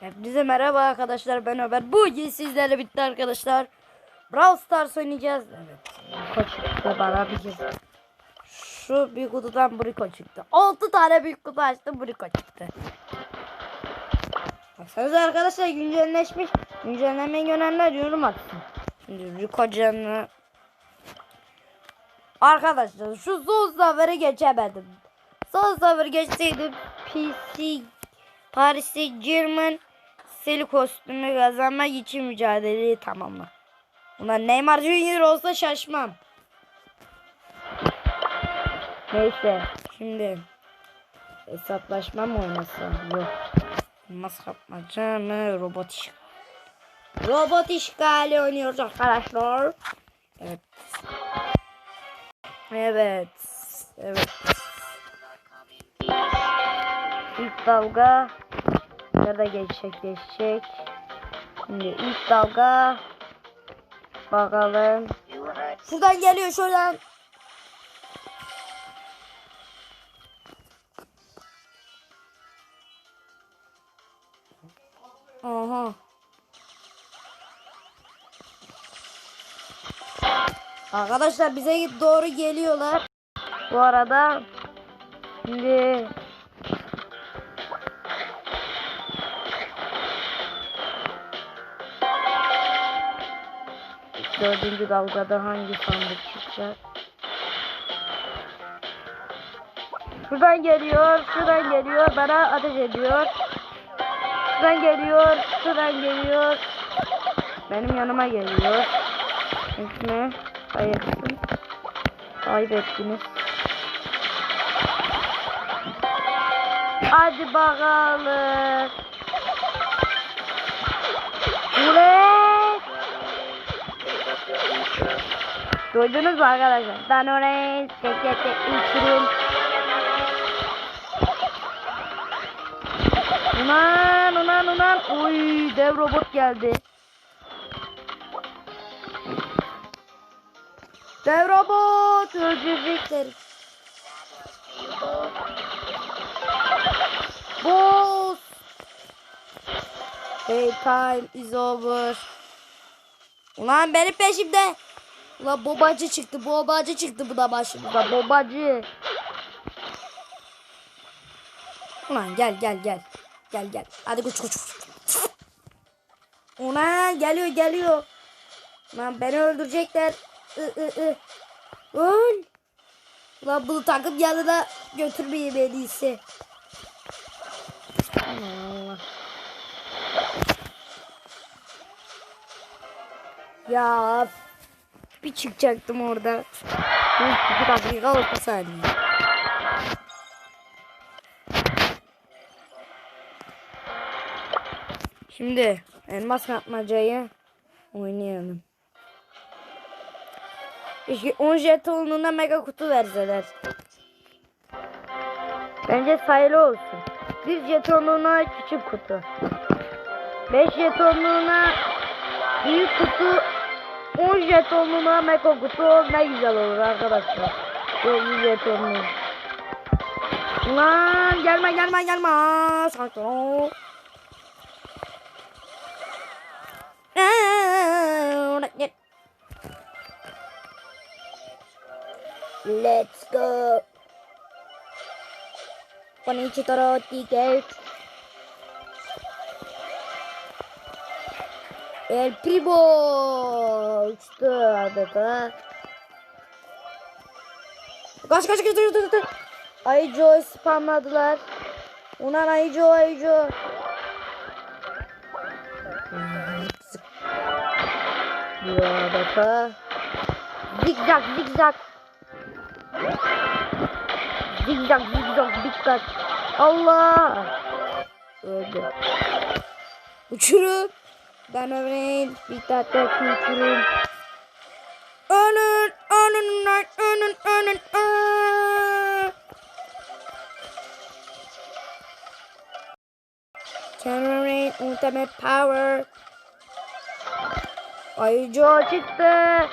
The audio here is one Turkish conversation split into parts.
Hepinize merhaba arkadaşlar ben Ömer. Bugün sizlerle bitti arkadaşlar. Brawl Stars oynayacağız. Evet. Bir kez. Şu büyük kutudan Brico çıktı. 6 tane büyük kutu açtım Brico çıktı. Baksanıza arkadaşlar güncelleşmiş. Güncellemeyi görenler yorum atsın. Şimdi Rico canı. Arkadaşlar şu son zaferi geçemedim. Son zaferi geçseydim PC Paris Saint Germain seli kostümü kazanmak için mücadeleyi tamamla. Ulan Neymar Junior olsa şaşmam. Neyse şimdi hesaplaşma mı oynasam? Yok. Nasıl yapmaca mı? Robot iş. Robot işgali oynuyoruz arkadaşlar. Evet. Evet. Evet. İlk dalga nerede geçecek geçecek. Şimdi ilk dalga bakalım. Şuradan geliyor şuradan. Aha. Arkadaşlar bize doğru geliyorlar. Bu arada şimdi dördüncü dalgada hangi sandık çıkacak? Şuradan geliyor, şuradan geliyor, bana ateş ediyor. Şuradan geliyor, şuradan geliyor. Benim yanıma geliyor. Etme, hayırsın. Kaybettiniz. Hadi bakalım. Ulan! Duydunuz mu arkadaşlar? Ben oraya tek tek tek uçurum. Ulan ulan ulan. Oy dev robot geldi. Dev robot öldürecekler. Boss. Hey time is over. Ulan benim peşimde. Ulan bobacı çıktı. Bobacı çıktı bu da başımıza. Bobacı. Ulan gel gel gel. Gel gel. Hadi koş koş. Ulan geliyor geliyor. Ulan beni öldürecekler. I, I, I. Öl. Ulan bunu takıp yanına götürmeyeyim en iyisi. Allah. Ya bir çıkacaktım orada. Bir dakika 30 saniye. Şimdi elmas yapmacayı oynayalım. İşte 10 jetonluğuna mega kutu verseler. Bence sayılı olsun. Bir jetonluğuna küçük kutu. 5 jetonluğuna büyük kutu. 10 jetonluğuna mega kutu ne güzel olur arkadaşlar. 9 jetonluğu. Lan gelme gelme gelme. Sakin ol. Let's go. Konnichiwa ticket. El Primo uçtu adeta. Kaç kaç kaç kaç kaç. Ayıcı spamladılar. Ulan Ayıcı Ayıcı. Bu adeta. Zigzag zigzag. Zigzag zigzag dikkat. Allah. Öldü. Uçurum. Ben öğreneyim. Bir tatlı uçurum. Önün, önün, önün, önün, önün. Generate ultimate power. Ayıcı çıktı.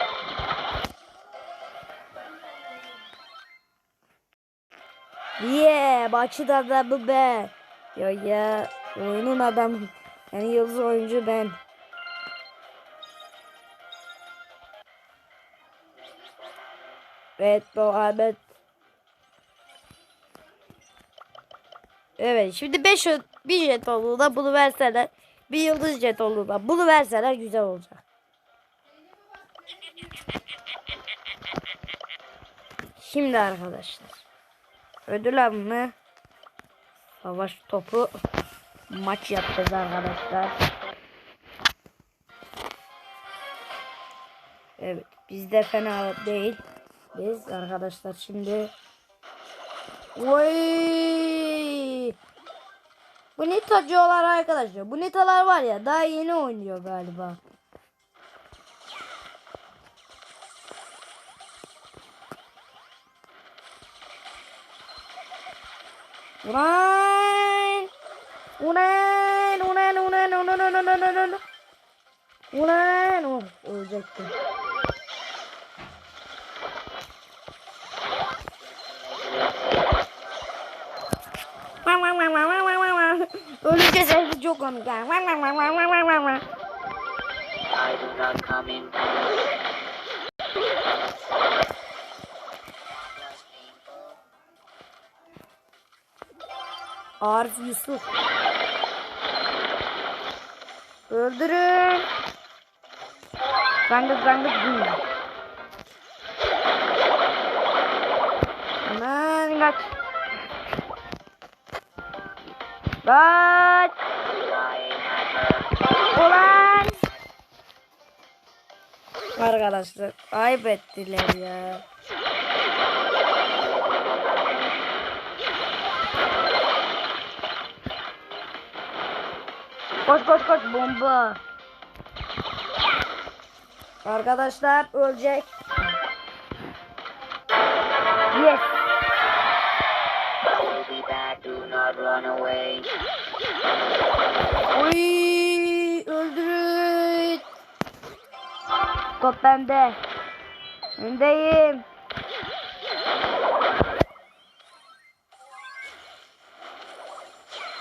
Yeah, maçın adamı be. Ya ya oyunun adamı. Yani yıldız oyuncu ben. Evet bu Ahmet. Evet şimdi 5 bir jetonlu da bunu verseler bir yıldız jetonlu da bunu verseler güzel olacak. Şimdi arkadaşlar ödül avını savaş topu maç yapacağız arkadaşlar. Evet bizde fena değil. Biz arkadaşlar şimdi Oy! Bu nitacılar arkadaşlar. Bu nitalar var ya daha yeni oynuyor galiba. Ulan! Ulan! Ulan! Ulan! Ulan! Ulan! Ulan! Ulan! Ulan! Oh, ölecektim. Ölünce zevki çok komik yani. Arif Yusuf. Öldürün. Zangıt zangıt değil. Hemen kaç. Kaç. Ulan. Arkadaşlar ayıp ettiler ya. Koş koş koş bomba. Arkadaşlar ölecek. Oy öldürün. Top bende. Öndeyim.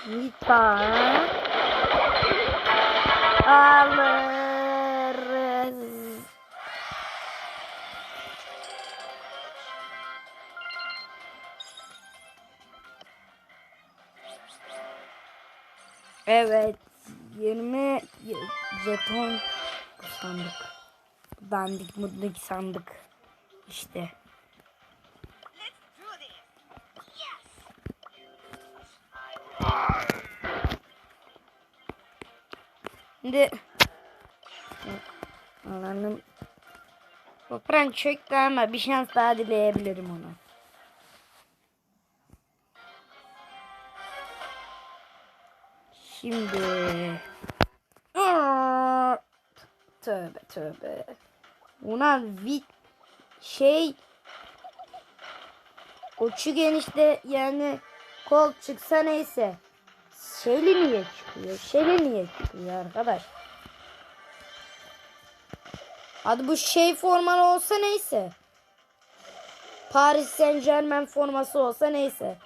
Nita. Alırız. Evet. 20 jeton sandık. Dandik mutlu sandık. İşte. Şimdi alanım Toprağın çöktü ama bir şans daha dileyebilirim ona. Şimdi tövbe tövbe. Ona vit şey uçu genişte yani kol çıksa neyse. Şeyli niye çıkıyor? Şeyli niye çıkıyor arkadaş? Hadi bu şey forman olsa neyse. Paris Saint Germain forması olsa neyse.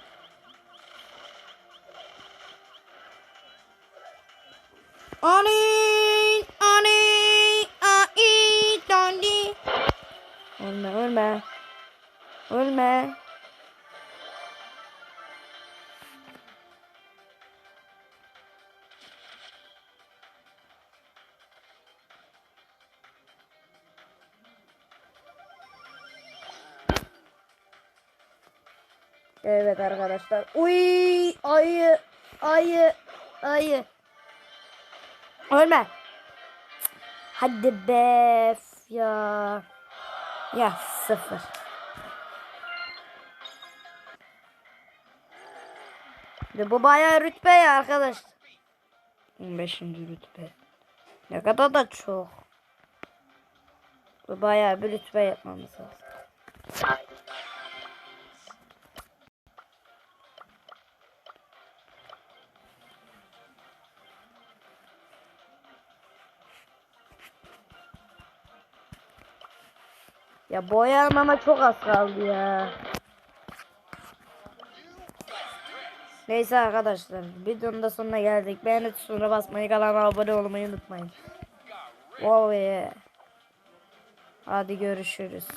Ani, ani, ai, dandi. Ölme, ölme. Ölme. Evet arkadaşlar. Uy ayı ayı ayı. Ölme. Hadi be ya. Ya sıfır. De bu bayağı rütbe ya arkadaşlar. 15. rütbe. Ne kadar da çok. Bu bayağı bir rütbe yapmamız lazım. Ya boyamama çok az kaldı ya. Neyse arkadaşlar videonun da sonuna geldik. Beğeni tuşuna basmayı, kanala abone olmayı unutmayın. Wow yeah. Hadi görüşürüz.